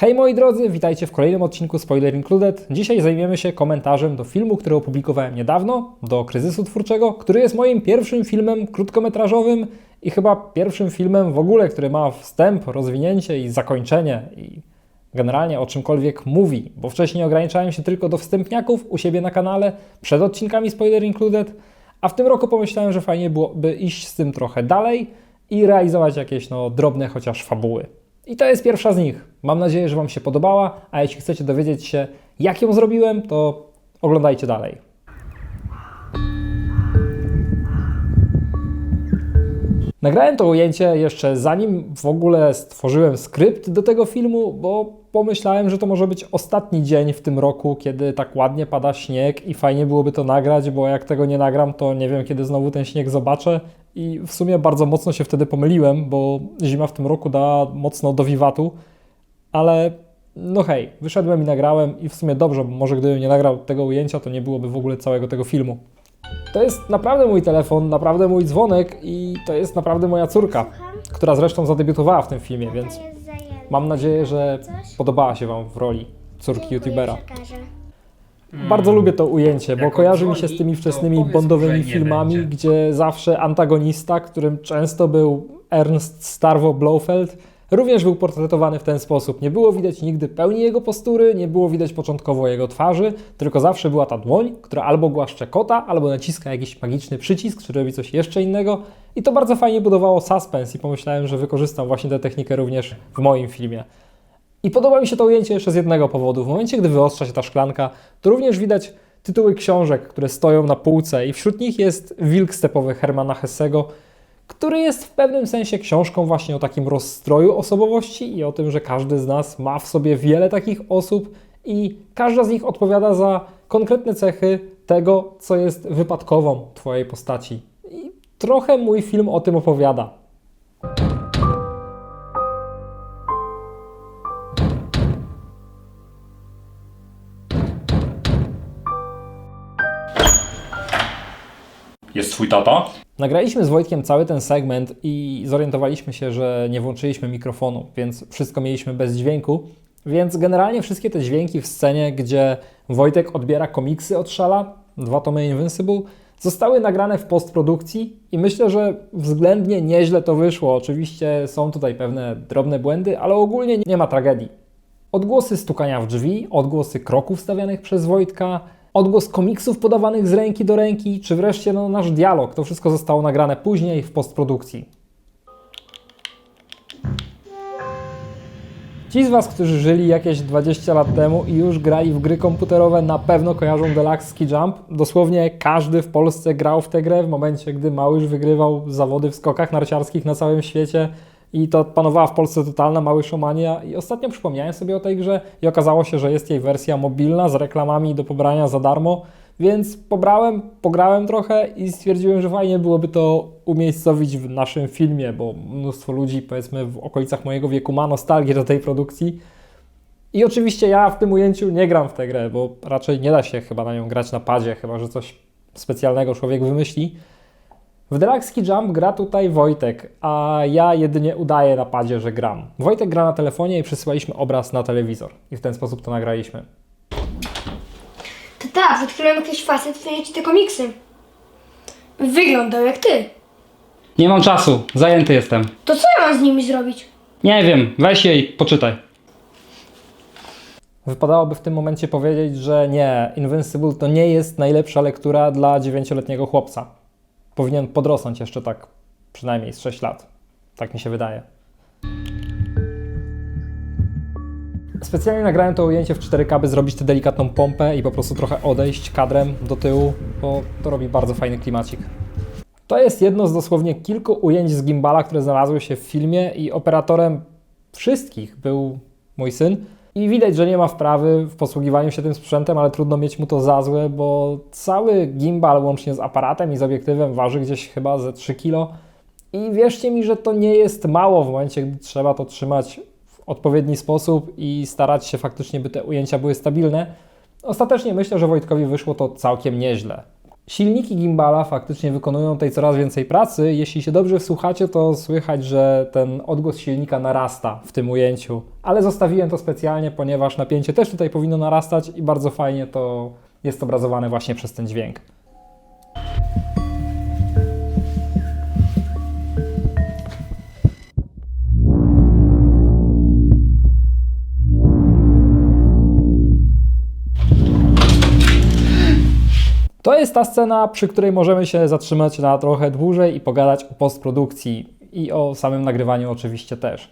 Hej moi drodzy, witajcie w kolejnym odcinku Spoiler Included. Dzisiaj zajmiemy się komentarzem do filmu, który opublikowałem niedawno, do Kryzysu Twórczego, który jest moim pierwszym filmem krótkometrażowym i chyba pierwszym filmem w ogóle, który ma wstęp, rozwinięcie i zakończenie i generalnie o czymkolwiek mówi, bo wcześniej ograniczałem się tylko do wstępniaków u siebie na kanale, przed odcinkami Spoiler Included, a w tym roku pomyślałem, że fajnie byłoby iść z tym trochę dalej i realizować jakieś no, drobne chociaż fabuły. I to jest pierwsza z nich. Mam nadzieję, że Wam się podobała, a jeśli chcecie dowiedzieć się, jak ją zrobiłem, to oglądajcie dalej. Nagrałem to ujęcie jeszcze zanim w ogóle stworzyłem skrypt do tego filmu, bo pomyślałem, że to może być ostatni dzień w tym roku, kiedy tak ładnie pada śnieg i fajnie byłoby to nagrać, bo jak tego nie nagram, to nie wiem, kiedy znowu ten śnieg zobaczę. I w sumie bardzo mocno się wtedy pomyliłem, bo zima w tym roku da mocno do wiwatu, ale no hej, wyszedłem i nagrałem i w sumie dobrze, bo może gdybym nie nagrał tego ujęcia, to nie byłoby w ogóle całego tego filmu. To jest naprawdę mój telefon, naprawdę mój dzwonek i to jest naprawdę moja córka, która zresztą zadebiutowała w tym filmie, więc jest zajęty. mam nadzieję, że podobała się Wam w roli córki youtubera. Bardzo lubię to ujęcie, bo Jak kojarzy mi się z dzwoni, tymi to wczesnymi powiedz mu, bondowymi nie filmami, będzie. gdzie zawsze antagonista, którym często był Ernst Starvo Blofeld, również był portretowany w ten sposób. Nie było widać nigdy pełni jego postury, nie było widać początkowo jego twarzy, tylko zawsze była ta dłoń, która albo głaszcze kota, albo naciska jakiś magiczny przycisk, czy robi coś jeszcze innego. I to bardzo fajnie budowało suspens i pomyślałem, że wykorzystam właśnie tę technikę również w moim filmie. I podoba mi się to ujęcie jeszcze z jednego powodu. W momencie, gdy wyostrza się ta szklanka, to również widać tytuły książek, które stoją na półce i wśród nich jest Wilk stepowy Hermana Hessego, który jest w pewnym sensie książką właśnie o takim rozstroju osobowości i o tym, że każdy z nas ma w sobie wiele takich osób i każda z nich odpowiada za konkretne cechy tego, co jest wypadkową Twojej postaci. I trochę mój film o tym opowiada. Jest twój tata? Nagraliśmy z Wojtkiem cały ten segment i zorientowaliśmy się, że nie włączyliśmy mikrofonu, więc wszystko mieliśmy bez dźwięku. Więc generalnie wszystkie te dźwięki w scenie, gdzie Wojtek odbiera komiksy od Szala, dwa tomy Invincible, zostały nagrane w postprodukcji i myślę, że względnie nieźle to wyszło. Oczywiście są tutaj pewne drobne błędy, ale ogólnie nie ma tragedii. Odgłosy stukania w drzwi, odgłosy kroków stawianych przez Wojtka, odgłos komiksów podawanych z ręki do ręki, czy wreszcie no, nasz dialog. To wszystko zostało nagrane później w postprodukcji. Ci z Was, którzy żyli jakieś 20 lat temu i już grali w gry komputerowe, na pewno kojarzą Deluxe Ski Jump. Dosłownie każdy w Polsce grał w tę grę w momencie, gdy Małysz wygrywał zawody w skokach narciarskich na całym świecie. I to panowała w Polsce totalna Małyszomania. I ostatnio przypomniałem sobie o tej grze i okazało się, że jest jej wersja mobilna z reklamami do pobrania za darmo. Więc pobrałem, pograłem trochę i stwierdziłem, że fajnie byłoby to umiejscowić w naszym filmie, bo mnóstwo ludzi, powiedzmy, w okolicach mojego wieku ma nostalgię do tej produkcji. I oczywiście ja w tym ujęciu nie gram w tę grę, bo raczej nie da się chyba na nią grać na padzie, chyba że coś specjalnego człowiek wymyśli. W Deluxe Jump gra tutaj Wojtek, a ja jedynie udaję na padzie, że gram. Wojtek gra na telefonie i przesyłaliśmy obraz na telewizor. I w ten sposób to nagraliśmy. To tak, przed chwilą jakiś facet ci te komiksy. Wyglądał jak ty. Nie mam czasu, zajęty jestem. To co ja mam z nimi zrobić? Nie wiem, weź jej, poczytaj. Wypadałoby w tym momencie powiedzieć, że nie, Invincible to nie jest najlepsza lektura dla dziewięcioletniego chłopca. Powinien podrosnąć jeszcze tak przynajmniej z 6 lat. Tak mi się wydaje. Specjalnie nagrałem to ujęcie w 4K, by zrobić tę delikatną pompę i po prostu trochę odejść kadrem do tyłu, bo to robi bardzo fajny klimacik. To jest jedno z dosłownie kilku ujęć z gimbala, które znalazły się w filmie i operatorem wszystkich był mój syn. I widać, że nie ma wprawy w posługiwaniu się tym sprzętem, ale trudno mieć mu to za złe, bo cały gimbal łącznie z aparatem i z obiektywem waży gdzieś chyba ze 3 kg. I wierzcie mi, że to nie jest mało w momencie, gdy trzeba to trzymać w odpowiedni sposób i starać się faktycznie, by te ujęcia były stabilne. Ostatecznie myślę, że Wojtkowi wyszło to całkiem nieźle. Silniki gimbala faktycznie wykonują tutaj coraz więcej pracy. Jeśli się dobrze wsłuchacie, to słychać, że ten odgłos silnika narasta w tym ujęciu. Ale zostawiłem to specjalnie, ponieważ napięcie też tutaj powinno narastać i bardzo fajnie to jest obrazowane właśnie przez ten dźwięk. To jest ta scena, przy której możemy się zatrzymać na trochę dłużej i pogadać o postprodukcji i o samym nagrywaniu oczywiście też.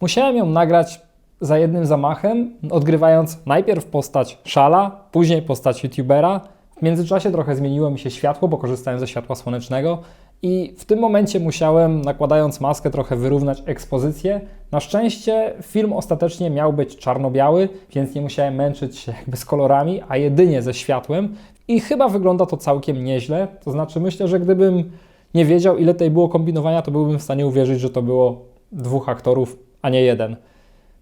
Musiałem ją nagrać za jednym zamachem, odgrywając najpierw postać szala, później postać youtubera. W międzyczasie trochę zmieniło mi się światło, bo korzystałem ze światła słonecznego i w tym momencie musiałem, nakładając maskę, trochę wyrównać ekspozycję. Na szczęście film ostatecznie miał być czarno-biały, więc nie musiałem męczyć się jakby z kolorami, a jedynie ze światłem. I chyba wygląda to całkiem nieźle. To znaczy, myślę, że gdybym nie wiedział, ile tutaj było kombinowania, to byłbym w stanie uwierzyć, że to było dwóch aktorów, a nie jeden.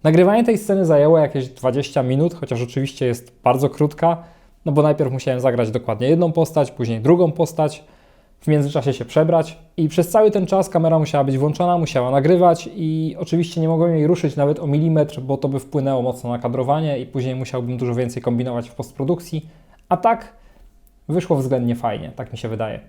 Nagrywanie tej sceny zajęło jakieś 20 minut, chociaż oczywiście jest bardzo krótka, no bo najpierw musiałem zagrać dokładnie jedną postać, później drugą postać, w międzyczasie się przebrać i przez cały ten czas kamera musiała być włączona, musiała nagrywać i oczywiście nie mogłem jej ruszyć nawet o milimetr, bo to by wpłynęło mocno na kadrowanie i później musiałbym dużo więcej kombinować w postprodukcji, a tak wyszło względnie fajnie, tak mi się wydaje.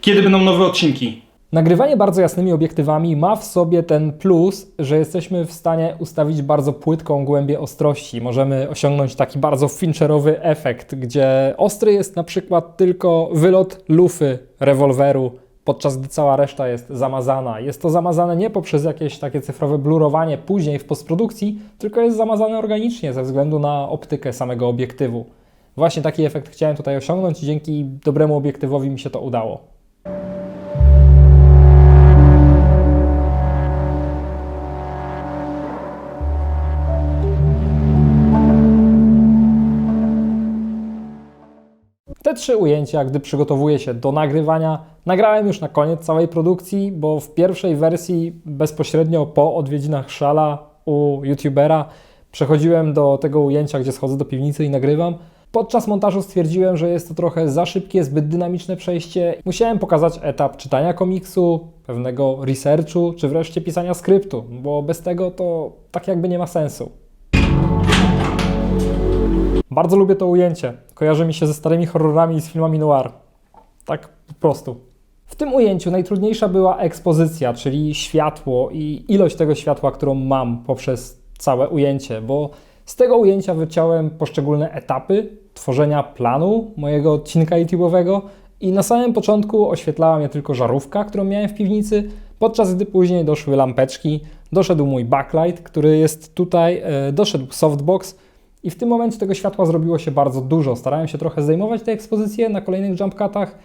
Kiedy będą nowe odcinki? Nagrywanie bardzo jasnymi obiektywami ma w sobie ten plus, że jesteśmy w stanie ustawić bardzo płytką głębię ostrości. Możemy osiągnąć taki bardzo fincherowy efekt, gdzie ostry jest na przykład tylko wylot lufy rewolweru, podczas gdy cała reszta jest zamazana. Jest to zamazane nie poprzez jakieś takie cyfrowe blurowanie później w postprodukcji, tylko jest zamazane organicznie ze względu na optykę samego obiektywu. Właśnie taki efekt chciałem tutaj osiągnąć i dzięki dobremu obiektywowi mi się to udało. Te trzy ujęcia, gdy przygotowuję się do nagrywania, nagrałem już na koniec całej produkcji, bo w pierwszej wersji bezpośrednio po odwiedzinach szala u youtubera przechodziłem do tego ujęcia, gdzie schodzę do piwnicy i nagrywam. Podczas montażu stwierdziłem, że jest to trochę za szybkie, zbyt dynamiczne przejście. Musiałem pokazać etap czytania komiksu, pewnego researchu, czy wreszcie pisania skryptu, bo bez tego to tak jakby nie ma sensu. Bardzo lubię to ujęcie. Kojarzy mi się ze starymi horrorami i z filmami noir. Tak po prostu. W tym ujęciu najtrudniejsza była ekspozycja, czyli światło i ilość tego światła, którą mam poprzez całe ujęcie, bo z tego ujęcia wyciąłem poszczególne etapy tworzenia planu mojego odcinka YouTube'owego i na samym początku oświetlała mnie tylko żarówka, którą miałem w piwnicy, podczas gdy później doszły lampeczki, doszedł mój backlight, który jest tutaj, e, doszedł softbox, i w tym momencie tego światła zrobiło się bardzo dużo. Starałem się trochę zdejmować te ekspozycje na kolejnych jump cutach.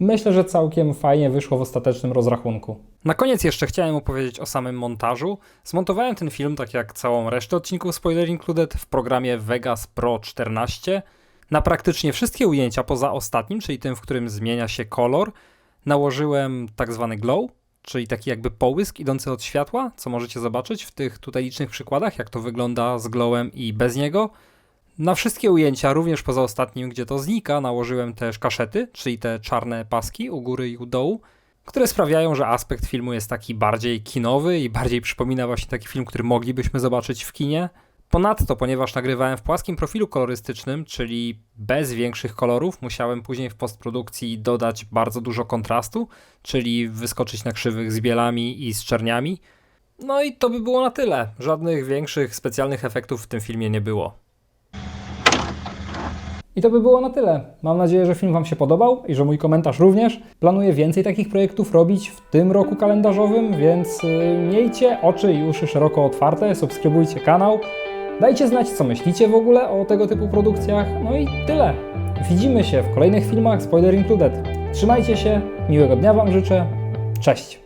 Myślę, że całkiem fajnie wyszło w ostatecznym rozrachunku. Na koniec jeszcze chciałem opowiedzieć o samym montażu. Zmontowałem ten film, tak jak całą resztę odcinków Spoiler Included, w programie Vegas Pro 14. Na praktycznie wszystkie ujęcia poza ostatnim, czyli tym, w którym zmienia się kolor, nałożyłem tak zwany glow, czyli taki jakby połysk idący od światła, co możecie zobaczyć w tych tutaj licznych przykładach, jak to wygląda z glowem i bez niego. Na wszystkie ujęcia, również poza ostatnim, gdzie to znika, nałożyłem też kaszety, czyli te czarne paski u góry i u dołu, które sprawiają, że aspekt filmu jest taki bardziej kinowy i bardziej przypomina właśnie taki film, który moglibyśmy zobaczyć w kinie. Ponadto, ponieważ nagrywałem w płaskim profilu kolorystycznym, czyli bez większych kolorów, musiałem później w postprodukcji dodać bardzo dużo kontrastu, czyli wyskoczyć na krzywych z bielami i z czerniami. No i to by było na tyle. Żadnych większych specjalnych efektów w tym filmie nie było. I to by było na tyle. Mam nadzieję, że film Wam się podobał i że mój komentarz również. Planuję więcej takich projektów robić w tym roku kalendarzowym, więc yy, miejcie oczy i uszy szeroko otwarte, subskrybujcie kanał. Dajcie znać, co myślicie w ogóle o tego typu produkcjach. No i tyle. Widzimy się w kolejnych filmach Spoiler Included. Trzymajcie się, miłego dnia Wam życzę. Cześć!